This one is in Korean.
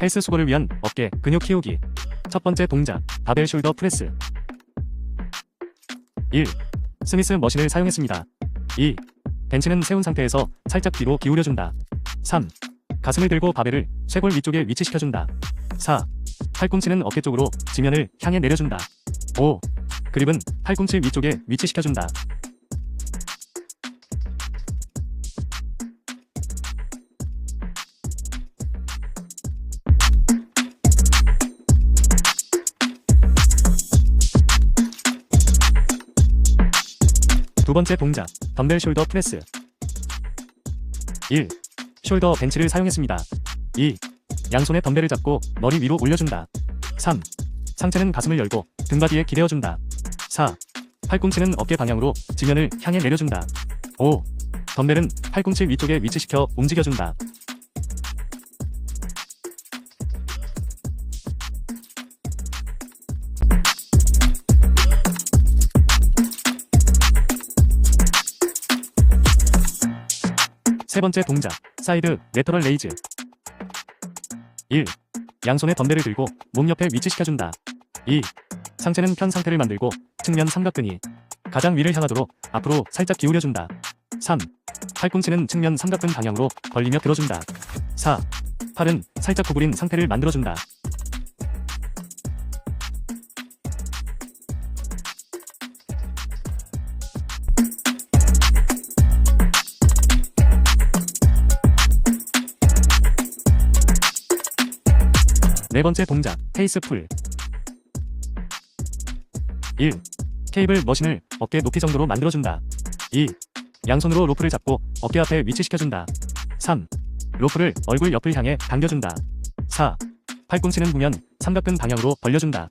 헬스 수고를 위한 어깨 근육 키우기. 첫 번째 동작, 바벨 숄더 프레스. 1. 스미스 머신을 사용했습니다. 2. 벤치는 세운 상태에서 살짝 뒤로 기울여준다. 3. 가슴을 들고 바벨을 쇄골 위쪽에 위치시켜준다. 4. 팔꿈치는 어깨 쪽으로 지면을 향해 내려준다. 5. 그립은 팔꿈치 위쪽에 위치시켜준다. 두 번째 동작, 덤벨 숄더 프레스. 1. 숄더 벤치를 사용했습니다. 2. 양손에 덤벨을 잡고 머리 위로 올려준다. 3. 상체는 가슴을 열고 등바디에 기대어준다. 4. 팔꿈치는 어깨 방향으로 지면을 향해 내려준다. 5. 덤벨은 팔꿈치 위쪽에 위치시켜 움직여준다. 세 번째 동작, 사이드 레터럴 레이즈. 1. 양손에 덤벨을 들고 몸 옆에 위치시켜준다. 2. 상체는 편 상태를 만들고 측면 삼각근이 가장 위를 향하도록 앞으로 살짝 기울여준다. 3. 팔꿈치는 측면 삼각근 방향으로 벌리며 들어준다. 4. 팔은 살짝 구부린 상태를 만들어준다. 네 번째 동작, 페이스 풀. 1. 케이블 머신을 어깨 높이 정도로 만들어준다. 2. 양손으로 로프를 잡고 어깨 앞에 위치시켜준다. 3. 로프를 얼굴 옆을 향해 당겨준다. 4. 팔꿈치는 후면 삼각근 방향으로 벌려준다.